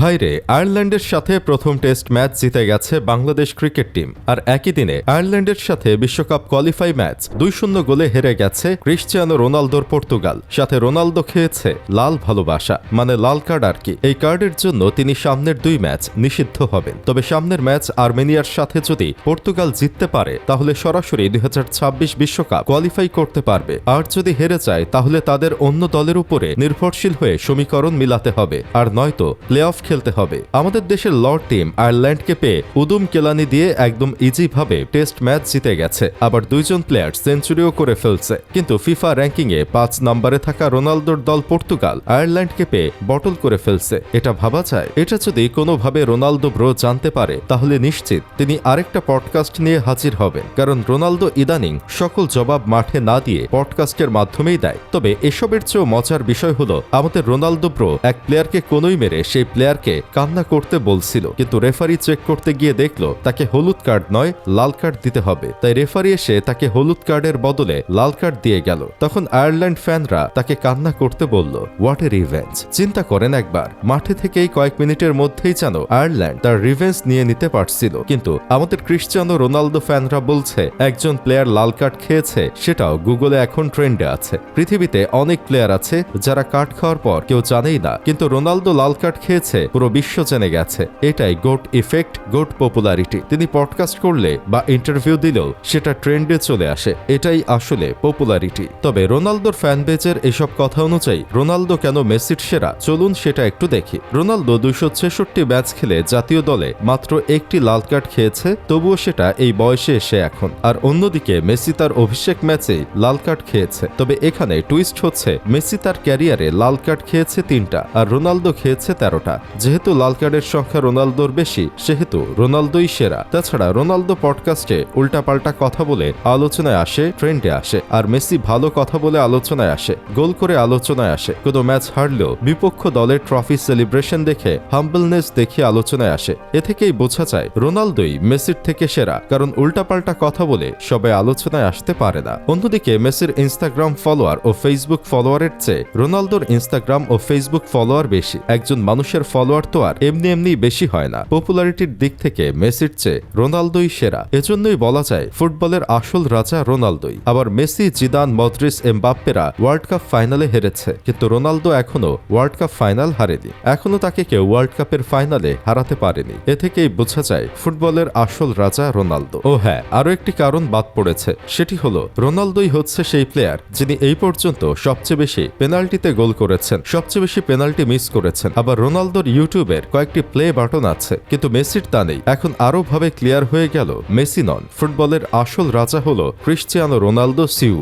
ভাইরে আয়ারল্যান্ডের সাথে প্রথম টেস্ট ম্যাচ জিতে গেছে বাংলাদেশ ক্রিকেট টিম। আর একই দিনে আয়ারল্যান্ডের সাথে বিশ্বকাপ কোয়ালিফাই ম্যাচ দুই শূন্য গোলে হেরে গেছে ক্রিশ্চিয়ানো রোনালদোর পর্তুগাল। সাথে রোনালদো খেয়েছে লাল ভালোবাসা মানে লাল কার্ড আর কি। এই কার্ডের জন্য তিনি সামনের দুই ম্যাচ নিষিদ্ধ হবেন। তবে সামনের ম্যাচ আর্মেনিয়ার সাথে যদি পর্তুগাল জিততে পারে, তাহলে সরাসরি দুই হাজার ছাব্বিশ বিশ্বকাপ কোয়ালিফাই করতে পারবে। আর যদি হেরে যায়, তাহলে তাদের অন্য দলের উপরে নির্ভরশীল হয়ে সমীকরণ মিলাতে হবে। আর নয়তো প্লে অফ খেলতে হবে। আমাদের দেশের লর্ড টিম আয়ারল্যান্ডকে পেয়ে উদুম কেলানি দিয়ে একদম ইজি ভাবে টেস্ট ম্যাচ জিতে গেছে। আবার দুইজন প্লেয়ার সেঞ্চুরিও করে ফেলছে। কিন্তু ফিফা র্যাঙ্কিংয়ে পাঁচ নম্বরে থাকা রোনালদোর দল পর্তুগাল আয়ারল্যান্ডকে পেয়ে বটল করে ফেলছে। এটা ভাবা যায়? এটা যদি কোনোভাবে রোনালদো ব্রো জানতে পারে, তাহলে নিশ্চিত তিনি আরেকটা পডকাস্ট নিয়ে হাজির হবেন। কারণ রোনালদো ইদানিং সকল জবাব মাঠে না দিয়ে পডকাস্টের মাধ্যমেই দেয়। তবে এসবের চেয়েও মজার বিষয় হলো, আমাদের রোনালদো ব্রো এক প্লেয়ারকে কোনোই মেরে সেই প্লেয়ারকে কান্না করতে বলছিল, কিন্তু রেফারি চেক করতে গিয়ে দেখল, তাকে হলুদ কার্ড নয়, লাল কার্ড দিতে হবে। তাই রেফারি এসে তাকে হলুদ কার্ডের বদলে লাল কার্ড দিয়ে গেল। তখন আয়ারল্যান্ড ফ্যানরা তাকে কান্না করতে বলল হোয়াট এ রিভেঞ্জ চিন্তা করেন একবার, মাঠে থেকেই কয়েক মিনিটের মধ্যেই যেন আয়ারল্যান্ড তার রিভেঞ্জ নিয়ে নিতে পারছিল। কিন্তু আমাদের ক্রিশ্চিয়ানো রোনালদো ফ্যানরা বলছে, একজন প্লেয়ার লাল কার্ড খেয়েছে, সেটাও গুগলে এখন ট্রেন্ডে আছে। পৃথিবীতে অনেক প্লেয়ার আছে যারা কার্ড খাওয়ার পর কেউ জানেই না, কিন্তু রোনালদো লাল কার্ড খেয়েছে পুরো বিশ্ব জেনে গেছে। এটাই গোট ইফেক্ট গোট পপুলারিটি তিনি পডকাস্ট করলে বা ইন্টারভিউ দিলেও সেটা ট্রেন্ডে চলে আসে। এটাই আসলে পপুলারিটি তবে রোনালদোর ফ্যান বেজের এসব কথা অনুযায়ী, রোনালদো কেন মেসির সেরা? চলুন সেটা একটু দেখি। রোনালদো দুইশো ছেষট্টি ম্যাচ খেলে জাতীয় দলে মাত্র একটি লাল কার্ড খেয়েছে, তবুও সেটা এই বয়সে এসে এখন। আর অন্যদিকে, মেসি তার অভিষেক ম্যাচেই লাল কার্ড খেয়েছে। তবে এখানে টুইস্ট হচ্ছে, মেসি তার ক্যারিয়ারে লাল কার্ড খেয়েছে তিনটা, আর রোনালদো খেয়েছে তেরোটা। যেহেতু লাল কার্ডের সংখ্যা রোনালদোর বেশি, সেহেতু রোনালদোই সেরা। তাছাড়া রোনালদো পডকাস্টে উল্টাপাল্টা কথা বলে আলোচনায় আসে, ট্রেন্ডে আসে, আর মেসি ভালো কথা বলে আলোচনায় আসে, গোল করে আলোচনায় আসে। কোনো ম্যাচ হারলেও বিপক্ষ দলের ট্রফি সেলিব্রেশন দেখে, হাম্বলনেস দেখে আলোচনায় আসে। এ থেকেই বোঝা যায়, রোনালদোই মেসির থেকে সেরা, কারণ উল্টাপাল্টা কথা বলে সবাই আলোচনায় আসতে পারে না। অন্যদিকে মেসির ইনস্টাগ্রাম ফলোয়ার ও ফেসবুক ফলোয়ারের চেয়ে রোনালদোর ইনস্টাগ্রাম ও ফেসবুক ফলোয়ার বেশি। একজন মানুষের ফলোয়ার তো আর এমনি এমনি বেশি হয় না। পপুলারিটির দিক থেকে মেসির চেয়ে রোনালদোই সেরা। এজন্যই বলা যায় ফুটবলের আসল রাজা রোনালদোই। আবার মেসি, জিদান মদ্রিস এমবাপ্পেরা ওয়ার্ল্ড কাপ ফাইনালে হেরেছে। কিন্তু রোনালদো এখনও ওয়ার্ল্ড কাপ ফাইনাল হারেনি। এখনও তাকে কেউ ওয়ার্ল্ড কাপের ফাইনালে হারাতে পারেনি। এ থেকেই বোঝা যায় ফুটবলের আসল রাজা রোনালদো। ও হ্যাঁ আরও একটি কারণ বাদ পড়েছে। সেটি হলো, রোনালদোই হচ্ছে সেই প্লেয়ার যিনি এই পর্যন্ত সবচেয়ে বেশি পেনাল্টিতে গোল করেছেন, সবচেয়ে বেশি পেনাল্টি মিস করেছেন। আবার রোনালদোর ইউটিউবের কয়েকটি প্লে বাটন আছে, কিন্তু মেসির তা নেই। এখন আরও ভাবে ক্লিয়ার হয়ে গেল মেসি নন। ফুটবলের আসল রাজা হল ক্রিশ্চিয়ানো রোনালদো সিউ।